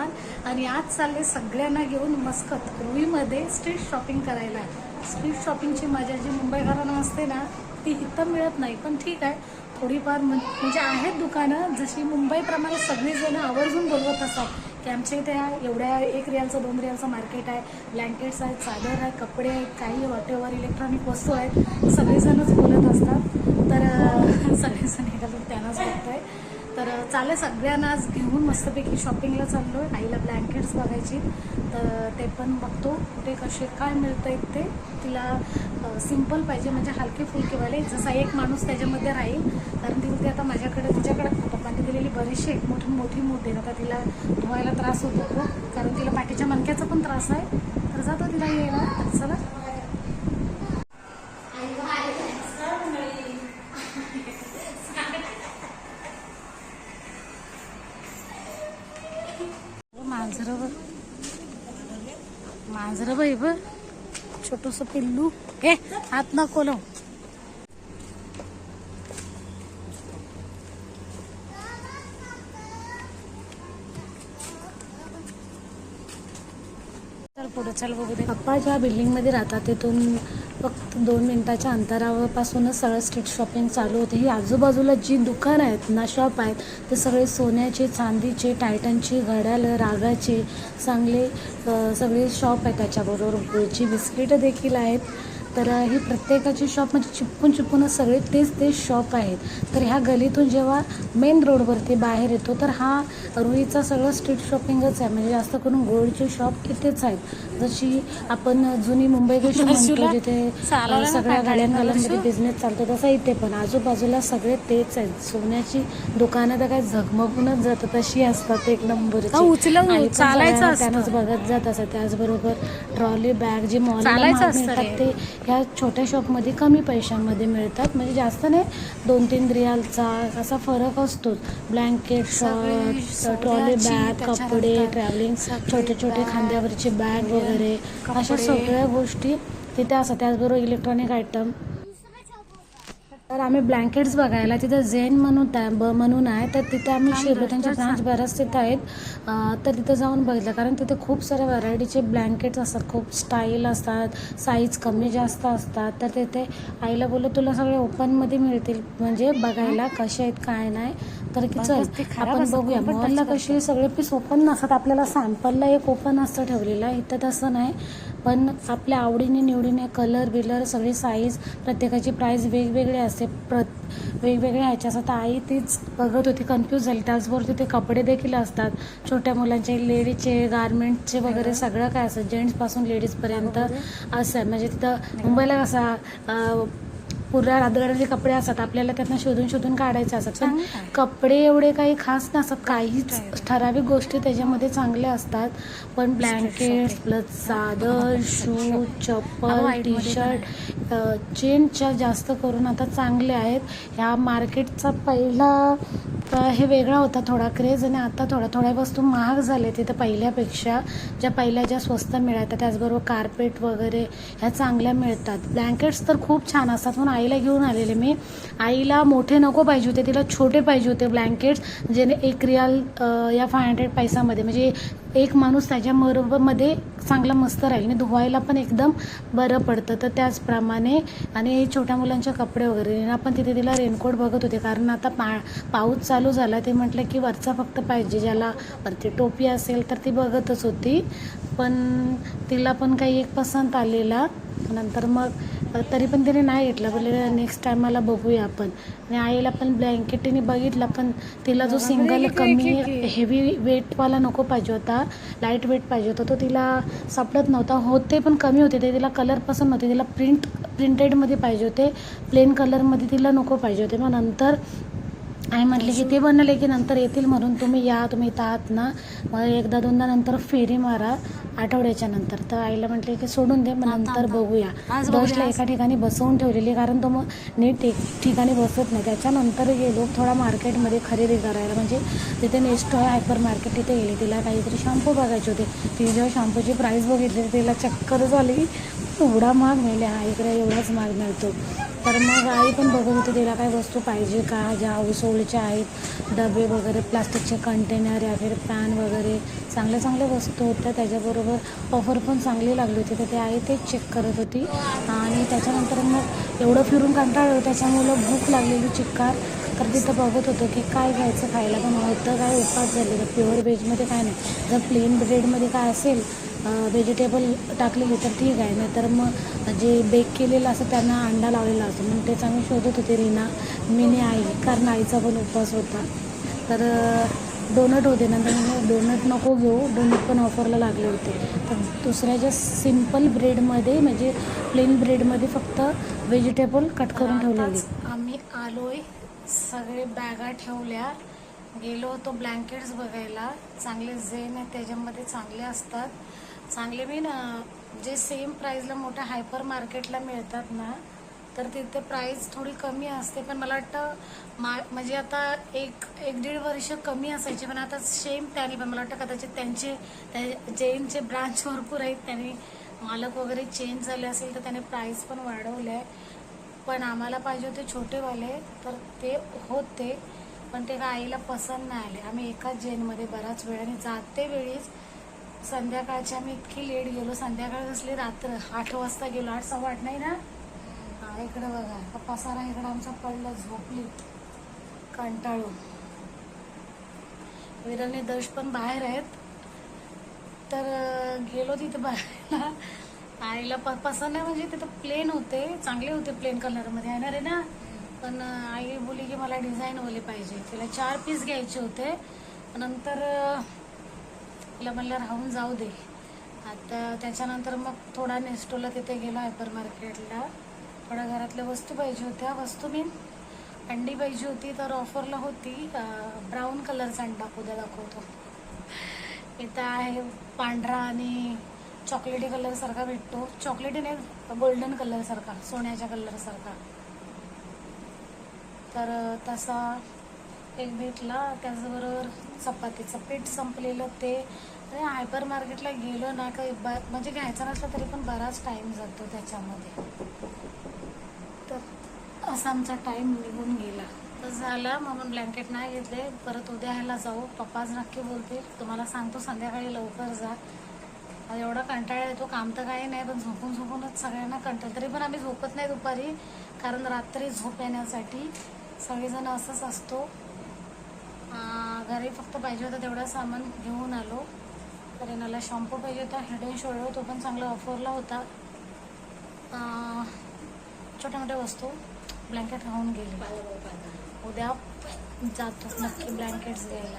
आपल्या आणि आज चालले सगळ्यांना घेऊन मस्कत रुईमध्ये स्ट्रीट शॉपिंग करायला. स्ट्रीट शॉपिंगची मजा जी मुंबईकरांना असते ना ती इथं मिळत नाही. पण ठीक आहे थोडीफार म्हणजे आहेत दुकानं जशी मुंबईप्रमाणे सगळीजणं आवर्जून बोलवत असतात की आमच्या इथे एवढ्या एक रियालचं दोन रियालचं मार्केट आहे ब्लँकेट्स आहेत चादर आहे कपडे आहेत काही वॉटेवर इलेक्ट्रॉनिक वस्तू आहेत सगळेजणच बोलत असतात. तर सगळेजण एखादं त्यांनाच बघतोय तर चालेल सगळ्यांना आज घेऊन मस्तपैकी शॉपिंगला चाललो आहे आईला ब्लँकेट्स बघायची. तर ते पण बघतो कुठे कसे काय मिळतं ते. तिला सिंपल पाहिजे म्हणजे हलके फुलकेवाले जसा एक माणूस त्याच्यामध्ये राहील. कारण ती आता माझ्याकडे तिच्याकडे पप्पांनी दिलेली बरीचशी एक मोठी मोठी मोठी. आता तिला धुवायला त्रास होतो खूप कारण तिला पाठीच्या मणक्याचा पण त्रास आहे. तर जातो तिला यायला. चला. छोटस पिल्लू. हे हात नको लावू चल पुढे चल बघू दे. पप्पा ज्या बिल्डिंगमध्ये राहतात तिथून फक्त दोन मिनटाच्या अंतरापासूनच सगळं स्ट्रीट शॉपिंग चालू होते. ही आजूबाजूला जी दुकानं आहेत ना शॉप आहेत ते सगळे सोन्याचे चांदीचे टायटनचे घड्याळ रागाचे चांगले सगळे शॉप आहेत त्याच्याबरोबर. गुळची बिस्किटं देखील आहेत. तर ही प्रत्येकाची शॉप म्हणजे चिपकून चिपकूनच सगळे तेच तेच शॉप आहेत. तर ह्या गलीतून जेव्हा मेन रोडवरती बाहेर येतो तर हा रुईचा सगळं स्ट्रीट शॉपिंगच आहे. म्हणजे जास्त करून गोल्डचे शॉप इथेच आहेत. जशी आपण जुनी मुंबई कशी म्हणतो जिथे सगळ्या गाड्यांगाल्यांमध्ये बिझनेस चालतो तसा इथे पण. आजूबाजूला सगळे तेच आहेत. सोन्याची दुकानं तर काय झगमगूनच जातात तशी असतात एक नंबर. त्यानंच बघत जात असत त्याचबरोबर ट्रॉली बॅग जे मॉल मिळतात. ते ह्या छोट्या शॉपमध्ये कमी पैशांमध्ये मिळतात. म्हणजे जास्त नाही दोन तीन रियालचा असा फरक असतोच ब्लँकेट शॉर्ट ट्रॉली बॅग कपडे ट्रॅव्हलिंग छोटे छोटे खांद्यावरचे बॅग वगैरे. अशा. सगळ्या गोष्टी तिथे असतात. त्याचबरोबर इलेक्ट्रॉनिक आयटम तर आम्ही ब्लँकेट्स बघायला तिथं झेन म्हणून ब म्हणून आहे. तर तिथे आम्ही शिरलो त्यांच्या ब्रांच बऱ्याच तिथं आहेत. तर तिथं जाऊन बघितलं कारण तिथे खूप साऱ्या व्हरायटीचे ब्लँकेट्स असतात. खूप स्टाईल असतात साईज कमी जास्त असतात. तर तिथे आईला बोललो तुला सगळे ओपनमध्ये मिळतील. म्हणजे बघायला कसे आहेत काय नाही. तर की चल आपण बघूया. मॉलला कसे सगळे पीस ओपन नसतात. आपल्याला सॅम्पलला एक ओपन असतं ठेवलेलं. इथं तसं नाही. पण आपल्या आवडीने निवडीने कलर बिलर सगळी साईज प्रत्येकाची प्राईस वेगवेगळी असते. प्र वेगवेगळ्या ह्याच्या असतात आई तीच बघत होती कन्फ्यूज झाली. त्याचबरोबर तिथे कपडे देखील असतात. छोट्या मुलांचे लेडीजचे गारमेंटचे वगैरे सगळं काय असतं? जेंट्सपासून लेडीजपर्यंत असं म्हणजे तिथं मुंबईला कसा पुऱ्या रातगडाचे कपडे असतात आपल्याला त्यातनं शोधून शोधून काढायचे असतात. पण. कपडे एवढे काही खास नसतात. काहीच ठराविक गोष्टी त्याच्यामध्ये चांगल्या असतात. पण ब्लँकेट प्लस चादर शूज चप्पल टी शर्ट चेनच्या जास्त करून आता चांगले आहेत. ह्या मार्केटचा पहिला तर हे वेगळा होता थोडा क्रेज आणि आता थोडा थोड्या वस्तू महाग झाल्या तिथं पहिल्यापेक्षा. ज्या पहिल्या ज्या स्वस्त मिळायच्या त्याचबरोबर कार्पेट वगैरे ह्या चांगल्या मिळतात. ब्लँकेट्स तर खूप छान असतात म्हणून आईला घेऊन आलेले मी. आईला मोठे नको पाहिजे होते तिला छोटे पाहिजे होते ब्लँकेट्स जेणे एक रियाल या फाय हंड्रेड पैसामध्ये म्हणजे एक माणूस त्याच्याबरोबरमध्ये चांगला मस्त राहील आणि धुवायला पण एकदम बरं पडतं. तर त्याचप्रमाणे आणि छोट्या मुलांचे कपडे वगैरे. आपण तिथे तिला रेनकोट बघत होते कारण आता पा पाऊस चालू झाला ते म्हटलं की वरचा फक्त पाहिजे ज्याला वरती टोपी असेल तर ती बघतच होती. पण तिला पण काही एक पसंत आलेला. नंतर मग तरी पण तिने नाही घेतलं. बोलले नेक्स्ट टायमाला बघूया आपण. आणि आईला पण ब्लँकेट तिने बघितला पण तिला जो सिंगल कमी हेवी वेटवाला नको पाहिजे होता. लाइट वेट पाहिजे होता. तो तिला सापडत नव्हता. होते पण कमी होते. ते तिला कलर पसंत नव्हते. तिला प्रिंट प्रिंटेडमध्ये पाहिजे होते. प्लेन कलरमध्ये तिला नको पाहिजे होते. मग नंतर आई म्हटली की ते बनले की नंतर येतील म्हणून तुम्ही या तुम्ही इथं आहात ना. मग एकदा दोनदा नंतर फेरी मारा आठवड्याच्या नंतर. तर आईला म्हटले की सोडून दे मग नंतर बघूया. डस्टला एका ठिकाणी बसवून ठेवलेली कारण तो मग नीट एक ठिकाणी बसत नाही. त्याच्यानंतर गेलो थोडा मार्केटमध्ये खरेदी करायला म्हणजे तिथे नेक्स्ट हायपर मार्केट तिथे गेली. तिला काहीतरी शॅम्पू बघायचे होते. ती जेव्हा शॅम्पूची प्राईस बघितली तिला चक्कर झाली. एवढा महाग मिळाले हा इकडे एवढाच महाग मिळतो. तर मग आई पण बघत होती तिला काय वस्तू पाहिजे का? ज्या हाऊसहोल्डच्या आहेत डबे वगैरे प्लास्टिकचे कंटेनर या फिर पॅन वगैरे. चांगल्या चांगल्या वस्तू होत्या त्याच्याबरोबर ऑफर पण चांगली लागली होती. तर ते आई तेच चेक करत होती. आणि त्याच्यानंतर मग एवढं फिरून कंटाळलं त्याच्यामुळं भूक लागलेली चिक्कार. तर तिथं बघत होतो की काय घ्यायचं खायला पण होतं काय उपास झाले तर प्युअर व्हेजमध्ये काय नाही. जर प्लेन ब्रेडमध्ये काय असेल व्हेजिटेबल टाकलेली तर ठीक आहे नाही तर मग जे बेक केलेलं असं त्यांना अंडा लावलेला असतो. मग तेच आम्ही शोधत होते रीना. मीने आई कारण आईचा पण उपवास होता. तर डोनट होते. नंतर मी डोनट नको घेऊ. डोनट पण ऑफरला लागले होते. तर दुसऱ्या ज्या सिंपल ब्रेडमध्ये म्हणजे प्लेन ब्रेडमध्ये फक्त व्हेजिटेबल कट करून ठेवलेली. आम्ही आलोय. सगळे बॅगा ठेवल्या. गेलो होतो ब्लँकेट्स बघायला. चांगले झेन आहेत. त्याच्यामध्ये चांगले असतात. चांगले मी ना जे सेम प्राईजला मोठ्या हायपर मार्केटला मिळतात ना तर तिथे प्राईस थोडी कमी असते. पण मला वाटतं मा म्हणजे आता एक एक दीड वर्ष कमी असायचे पण आता सेम त्याने पण मला वाटतं कदाचित त्यांचे त्या जैनचे ब्रांच भरपूर आहेत. त्यांनी मालक वगैरे चेंज झाले असेल तर त्याने प्राईस पण वाढवले. आहे पण आम्हाला पाहिजे होते छोटेवाले तर ते होते. पण ते आईला पसंत नाही आले. आम्ही एकाच जैनमध्ये बराच वेळ आणि जाते वेळीच. संध्याकाळची आम्ही इतकी लेट गेलो. संध्याकाळ असली रात्र. आठ वाजता गेलो. आठ सव्वा आठ नाही ना? हा इकडं बघा. पसारा इकडं आमचा पडला झोपली. कंटाळून. विरलने दश पण बाहेर आहेत. तर गेलो तिथे बाहेरला. आईला प पसंत नाही म्हणजे तिथं प्लेन होते. चांगले होते प्लेन कलरमध्ये येणार आहे ना पण आई बोली की मला डिझाईनवाले पाहिजे. तिला चार पीस घ्यायचे होते. नंतर तिला म्हणलं राहून जाऊ दे. आता त्याच्यानंतर मग थोडा नेस्टोला तिथे गेलो हायपर मार्केटला थोड्या घरातल्या वस्तू पाहिजे होत्या. वस्तू मी अंडी पाहिजे होती तर ऑफरला होती. ब्राऊन कलरचा अंडा उद्या दाखवतो. इथं आहे पांढरा आणि चॉकलेटी कलरसारखा भेटतो. चॉकलेटी नाही गोल्डन कलरसारखा सोन्याच्या कलरसारखा तर तसा एक भेटला त्याचबरोबर चपातीचं पीठ संपलेलं ते. आणि हायपर मार्केटला गेलो ना काही ब म्हणजे घ्यायचं नसलं तरी पण बराच टाईम जातो त्याच्यामध्ये. तर असा आमचा टाईम निघून गेला. तर झाला म्हणून ब्लँकेट नाही घेतले. परत उद्या ह्याला जाऊ. पप्पाच नक्की बोलतील तुम्हाला सांगतो संध्याकाळी लवकर जा. एवढा कंटाळा येतो काम तर काही नाही पण झोपून झोपूनच सगळ्यांना कंटाळ. तरी पण आम्ही झोपत नाही दुपारी कारण रात्री झोप येण्यासाठी सगळेजण असंच असतो. घरी फक्त पाहिजे होतं तेवढं सामान घेऊन आलो. तर मला शॅम्पू पाहिजे होता हेड अँड शोल्डर तो पण चांगला ऑफरला होता. छोट्या मोठ्या वस्तू ब्लँकेट राहून गेली. उद्या जातो नक्की ब्लँकेट्स घ्यायला.